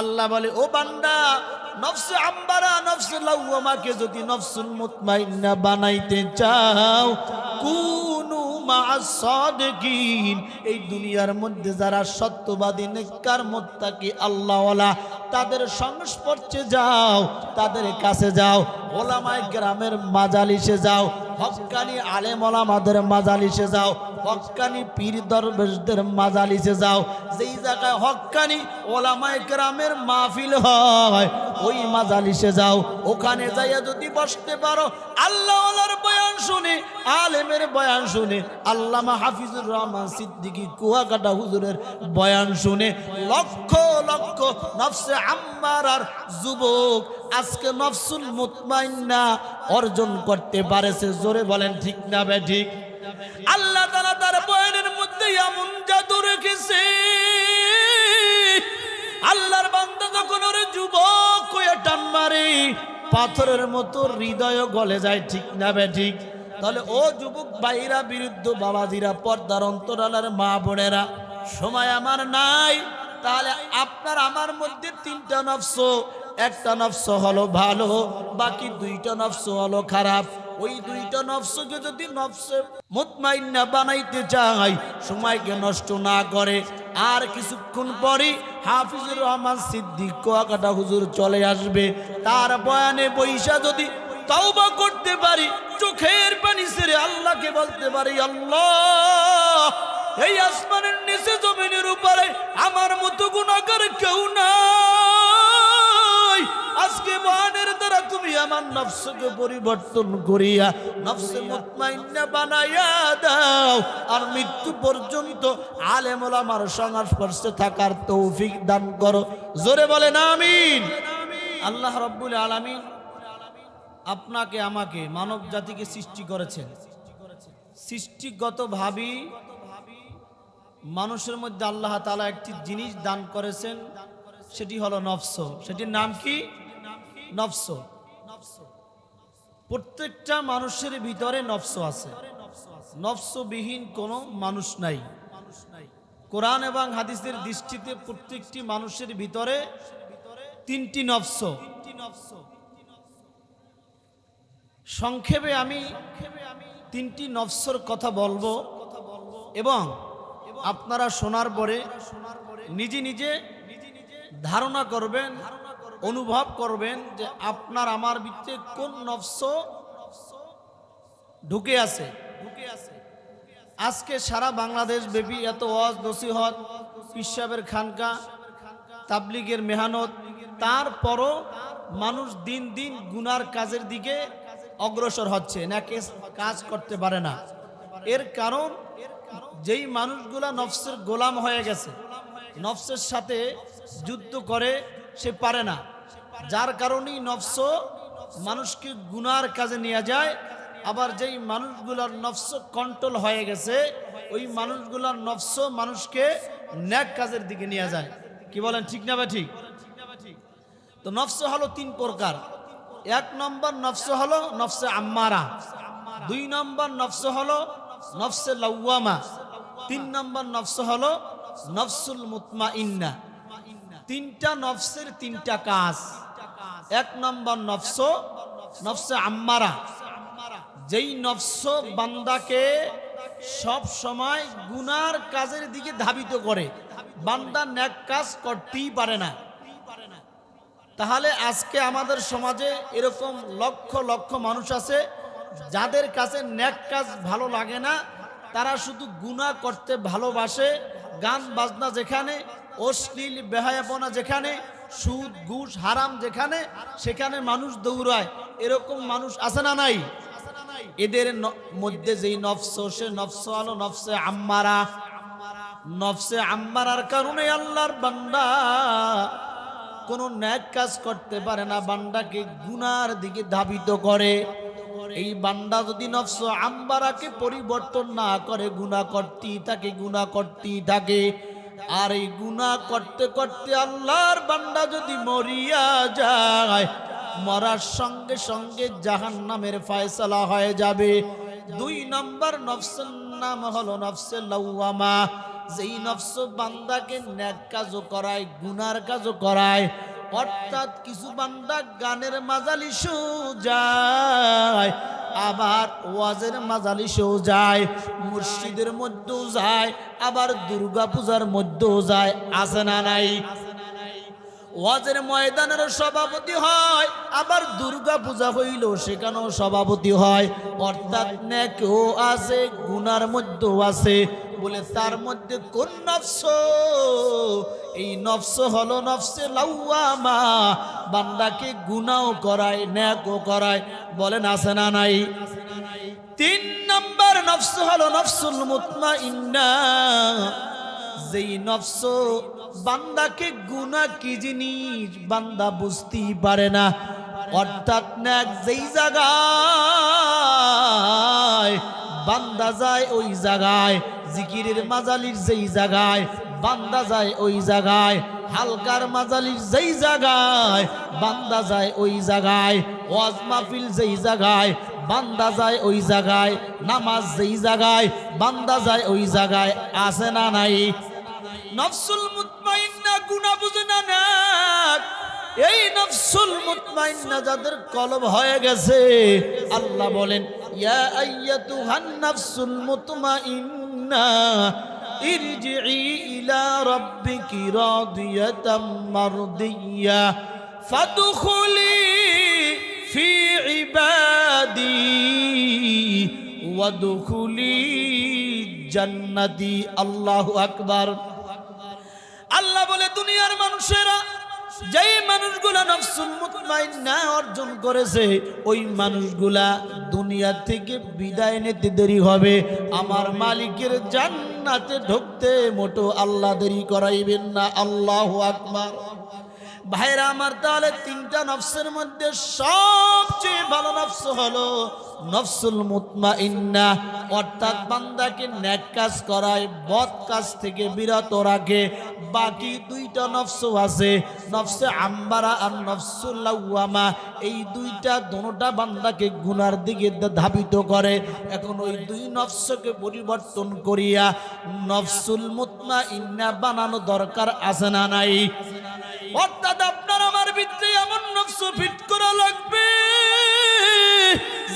আল্লাহ বলে, ও বান্দা, নফসে আম্বারা, নফসে লাউমাকে যদি নফসুল মুতমাইন্না বানাইতে চাও, কুনু মা সাদিকিন। এই দুনিয়ার মধ্যে যারা সত্যবাদী, নেককার, মুত্তাকি, আল্লাহওয়ালা তাদের সংস্পর্শে যাও, তাদের কাছে যাও। ওলামায় গ্রামের মাজালিসে যাও, হকানি আলেম ওলামাদের মাজালিসে যাও। হক্কানি পীর দরবেশদের মাজালিসে যাও। যেই জায়গায় হক্কানি ওলামায়ে গ্রামের মাহফিল হয়, ওই মাজালিসে যাও। ওখানে যাইয়া যদি বসতে পারো আল্লাহ বয়ান শুনে, আলেমের বয়ান শুনে, আল্লামা হাফিজুর রহমান সিদ্দিকী কুয়াকাটা হুজুরের বয়ান শুনে, লক্ষ লক্ষ নফসে আম্মার আর যুবক আজকে নফসুল মুতমাইন্না অর্জন করতে পারেছে জোরে বলেন, ঠিক না বে ঠিক? আল্লাহ তারা তার বয়ানের মধ্যে এমন জাদু রেখেছে। আল্লাহর বান্দা যখন ওরে যুবক হয়ে টান মারে, পাথরের মতো হৃদয় গলে যায়, ঠিক না বে ঠিক? তাহলে ও যুবক ভাইরা বিরুদ্ধ বাবাজিরা, পর্দার অন্তরালার মা বোনেরা, সময় আমার নাই, তাহলে আপনার আমার মধ্যে তিনটা নফস একটা নফস হলো ভালো, বাকি দুইটা নফস হলো খারাপ। ওই দুইটা নফসকে যদি নফসে মুতমাইন্না বানাইতে চাই সময়কে নষ্ট না করে। আর কিছুক্ষণ পরে হাফিজুর রহমান সিদ্দিক কোয়াকাটা হুজুর চলে আসবে। তার বয়ানে বৈশা যদি তাওবা করতে পারি, চোখের পানি ছেড়ে আল্লাহকে বলতে পারি, আল্লাহ, এই আসমানের নিচে জমিনের উপরে আমার মতো গুণাগার কেউ নাই। আজকে বয়ানের দ্বারা তুমি আমার নফসকে পরিবর্তন করিয়া নফসে মুতমাইন্না বানাইয়া দাও। আর মৃত্যু পর্যন্ত আলেমুল আমার সংস্পর্শে থাকার তৌফিক দান করো। জোরে বলেন আমিন। আল্লাহ রব্বুল আলামিন আপনাকে, আমাকে মানব জাতিকে সৃষ্টি করেছেন। সৃষ্টিগতভাবেই মানুষের মধ্যে আল্লাহ তালা একটি জিনিস দান করেছেন, সেটি হলো নফস। সেটির নাম কি? নফস। প্রত্যেকটা মানুষের ভিতরে নফস আছে। নফসবিহীন কোনো মানুষ নাই। কোরআন এবং হাদিসের দৃষ্টিতে প্রত্যেকটি মানুষের ভিতরে তিনটি নফস। সংক্ষেপে আমি তিনটি নফসর কথা বলব এবং আপনারা শোনার পরে নিজে নিজে ধারণা করবেন অনুভব করবেন যে আপনার, আমার ভিতরে কোন নফস ঢুকে আছে। ঢুকে আছে আজকে সারা বাংলাদেশ ব্যাপী এত ওয়াজ নসিহত পিসাবের খানকা, তাবলিগের মেহানত, তারপরও মানুষ দিন দিন গুনার কাজের দিকে অগ্রসর হচ্ছে, না কেস- কাজ করতে পারে না। এর কারণ, যেই মানুষগুলা নফসের গোলাম হয়ে গেছে, নফসের সাথে যুদ্ধ করে সে পারে না। যার কারণেই নফস মানুষকে গুনার কাজে নিয়ে যায়। আবার যেই মানুষগুলার নফস কন্ট্রোল হয়ে গেছে, ওই মানুষগুলার নফস মানুষকে ন্যাক কাজের দিকে নিয়ে যায়। কি বলেন, ঠিক না বা ঠিক? তো নফস হলো তিন প্রকার। এক নম্বর নফস হলো নফসে আম্মারা। দুই নম্বর নফস হলো নফসে লাউয়ামা। তিন নম্বর নফস হলো নফসুল মুতমা ইন্না তিনটা নফসের তিনটা কাজ। এক নম্বর নফস নফসে আম্মারা। যেই নফস বান্দাকে সব সময় গুনার কাজের দিকে ধাবিত করে বান্দা ন্যাক কাজ করতেই পারে না। তাহলে আজকে আমাদের সমাজে এরকম লক্ষ লক্ষ মানুষ আছে যাদের কাছে ন্যাক কাজ ভালো লাগে না তারা শুধু গুনাহ করতে ভালোবাসে গান বাজনা যেখানে অশ্লীল বেহায়াপনা যেখানে, সুদ, ঘুষ, হারাম যেখানে, সেখানে মানুষ দৌড়ায়। এরকম মানুষ আছে না নাই? এদের মধ্যে যেই নফস, সে নফস আলো, নফসে আম্মারা। নফসে আম্মারার কারণে আল্লাহর বান্দা কোনো ন্যাক কাজ করতে পারে না, বান্দাকে গুনার দিকে ধাবিত করে। এই বান্দা যদি নফস আম্বারাকে পরিবর্তন না করে, গুনাহ করতেই থাকে, গুনাহ করতেই থাকে। আর এই গুণা করতে করতে আল্লাহর বান্দা যদি মরিয়া যায়, মরার সঙ্গে সঙ্গে জাহান নামের ফায়সলা হয়ে যাবে। দুই নম্বর নফসের নাম হলো নফসে লৌয়ামা যেই নফস বান্দাকে ন্যাক কাজও করায়, গুনার কাজও করায় অর্থাৎ কিছু বান্দা গানের মাজালি যায় আবার ওয়াজের মাজালিশেও যায় মসজিদের মধ্যেও যায়, আবার দুর্গা পূজার মধ্যেও যায়, আছে না নাই? ওয়াজের ময়দানের সভাপতি হয়, আবার দুর্গা পূজা হইল সেখানেও সভাপতি হয়। অর্থাৎ নেকেও আছে, গুনার মধ্যেও আছে। বলে তার মধ্যে কোন নফস? এই নফস হলো নফসে লাউয়ামা। বান্দাকে গুনাও করায় ন্যাকও করায়। বলেন, আছে না নাই? তিন নম্বর নফস হলো নফসুল মুতমা ইন্না যেই নফস, বান্দাকে গুনা কি জিনিস? বান্দা বুঝতেই পারে না। অর্থাৎ ন্যাক যেই জায়গায় বান্দা যায় ওই জায়গায়, জিকিরের মাজালির যেই জায়গায়, বান্দা যায় ওই জায়গায়, হালকার মাজালির যেই জায়গায়, বান্দা যায় ওই জায়গায়, ওয়াজ মাহফিল যেই জায়গায়, বান্দা যায় ওই জায়গায়, নামাজ যেই জায়গায়, বান্দা যায় ওই জায়গায়, আছে না নাই? নফসুল মুতমাইন্না গুনাহ বুঝে না না এই নফসুল মুতমাইন্না যাদের কলব হয়ে গেছে, আল্লাহ বলেন, ইয়া আইয়াতুহান নফসুল মুতমাইন্না ইরজিই ইলা রাব্বিকি রাদিয়াতাম মারদিয়া, ফাদখুলি ফি ইবাদি, ওয়াদখুলি জান্নাতি। আল্লাহু আকবার। আল্লাহ বলে, দুনিয়ার মানুষেরা যেই মানুষগুলা নফসুল মুতমাইন্না অর্জন করেছে, ওই মানুষগুলা দুনিয়া থেকে বিদায় নিতে দেরি হবে। আমার মালিকের জান্নাতে ঢুকতে মোটো আল্লাহ দেরি করাইবেন না। আল্লাহু আকবার। ভাইরা আমার তাহলে তিনটা নফসের মধ্যে সবচেয়ে ভালো নফস হলো নফসুল মুতমা ইন্না অর্থাৎ বান্দাকে ন্যাক কাজ করায়, বদ কাজ থেকে বিরত রাখে। বাকি দুইটা নফস আছে, নফসে আম্বারা আর নফসুল লাউয়ামা। এই দুইটা দোনোটা বান্দাকে গুনার দিকে ধাবিত করে। এখন ওই দুই নফসকে পরিবর্তন করিয়া নফসুল মুতমা ইন্না বানানো দরকার আছে না নাই? অর্থাৎ আপনার আমার ভিতরে এমন নফস ফিট করা লাগবে।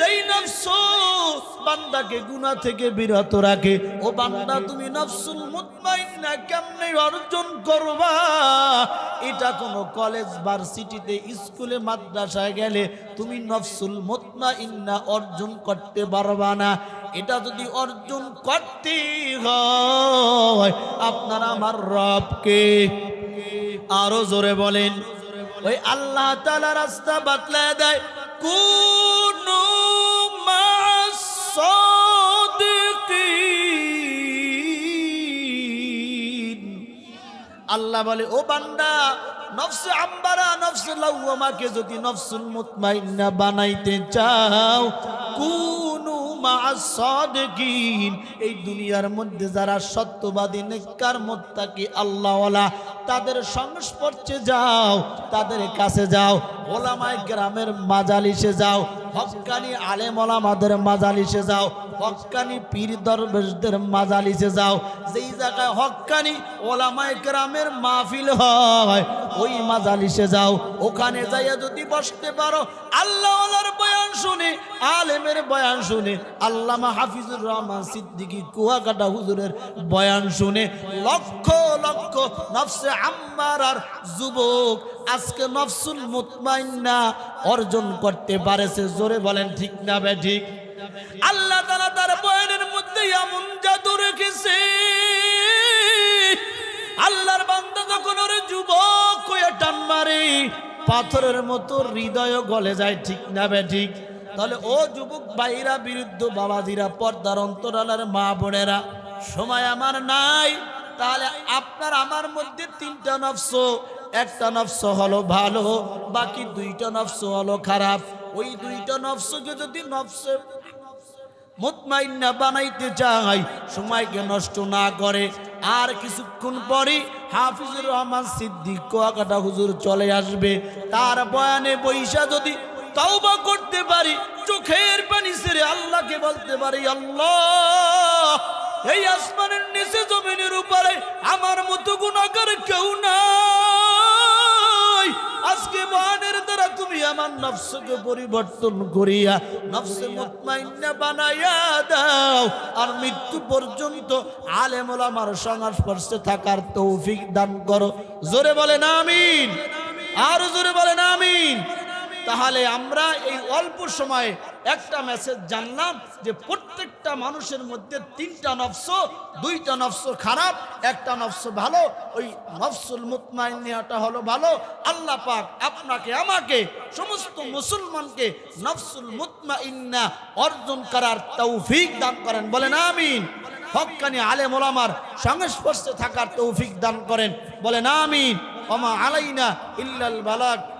যেই নফস বান্দাকে গুনাহ থেকে বিরত রাখে, ও বান্দা তুমি নফসুল মুতমাইন্না কেমনে অর্জন করবা? এটা কোনো কলেজ, ভার্সিটিতে, স্কুলে, মাদ্রাসায় গেলে তুমি নফসুল মুতমাইন্না অর্জন করতে পারবা না। এটা যদি অর্জন করতে হয়, আপনার আমার রবকে আরও জোরে বলেন। ওই আল্লাহ তালা রাস্তা বাতলায় দেয় আল্লাহ বলে ও বান্দা নফসে আম্বারা নফসে লাউমাকে যদি নফসুল মুতমাইন্না বানাইতে চাও কুন এই দুনিয়ার মধ্যে যারা সত্যবাদী, নেককার, মুত্তাকি, আল্লাহওয়ালা, তাদের সংস্পর্শে যাও, তাদের কাছে যাও, ওলামায় গ্রামের মাজালিসে যাও হক্কানি আলেম ওলামাদের মাজালিসে যাও হক্কানি পীর দরবেশদের মাজালিসে যাও। যেই জায়গায় হক্কানি ওলামায় গ্রামের মাহফিল হয়, ওই মাজালিসে যাও। ওখানে যাইয়া যদি বসতে পারো আল্লাহ বয়ান শুনে, আলেমের বয়ান শুনে, আল্লামা হাফিজুর রহমান সিদ্দিকী কুয়াকাটা হুজুরের বয়ান শুনে। লক্ষ লক্ষ নফসে আম্মার আর যুবক আজকে নফসুল মুতমাইন্না অর্জন করতে পারেছে জোরে বলেন, ঠিক না বে, ঠিক? আল্লাহ তারা তার বয়ানের মধ্যে এমন জাদু রেখেছে, আল্লাহর বান্দা যখন ওরে যুবক কয়ে টান মারে, পাথরের মতো হৃদয় গলে যায়, ঠিক না বে, ঠিক? তাহলে ও যুবক ভাইরা, বিরুদ্ধ বাবাজিরা, পর্দার অন্তরালার মা বোনেরা, সময় আমার নাই, তাহলে আপনার আমার মধ্যে তিনটা নফস একটা নফস হলো ভালো, বাকি দুইটা নফস হলো খারাপ। ওই দুইটা নফসকে যদি নফসে মুতমাইন্না বানাইতে চাই সময়কে নষ্ট না করে। আর কিছুক্ষণ পরে হাফিজুর রহমান সিদ্দিক কোয়াকাটা হুজুর চলে আসবে। তার বয়ানে বৈশা যদি তাওবা করতে পারি, চোখের পানি ছেড়ে আল্লাহকে বলতে পারি, আল্লাহ, এই আসমানের নিচে জমিনের উপরে আমার মতো গুণাগার কেউ নাই। আজকে বয়ানের দ্বারা তুমি আমার নফসকে পরিবর্তন করিয়া নফসে মুতমাইন্না বানাইয়া দাও। আর মৃত্যু পর্যন্ত আলেমুল আমার সংস্পর্শে থাকার তৌফিক দান করো। জোরে বলেন আমিন। আর জোরে বলেন আমিন। তাহলে আমরা এই অল্প সময়ে একটা মেসেজ জানলাম যে প্রত্যেকটা মানুষের মধ্যে তিনটা নফস, দুইটা নফস খারাপ, একটা নফস ভালো। ওই নফসুল মুতমাইনিয়াটা হলো ভালো। আল্লাহ পাক আপনাকে, আমাকে, সমস্ত মুসলমানকে নফসুল মুতমাইন্না অর্জন করার তৌফিক দান করেন। বলেন আমিন। হক্কানি আলেম ওলামার সংস্পর্শে থাকার তৌফিক দান করেন। বলেন আমিন। ওমা আলাইনা ইল্লাল বালাক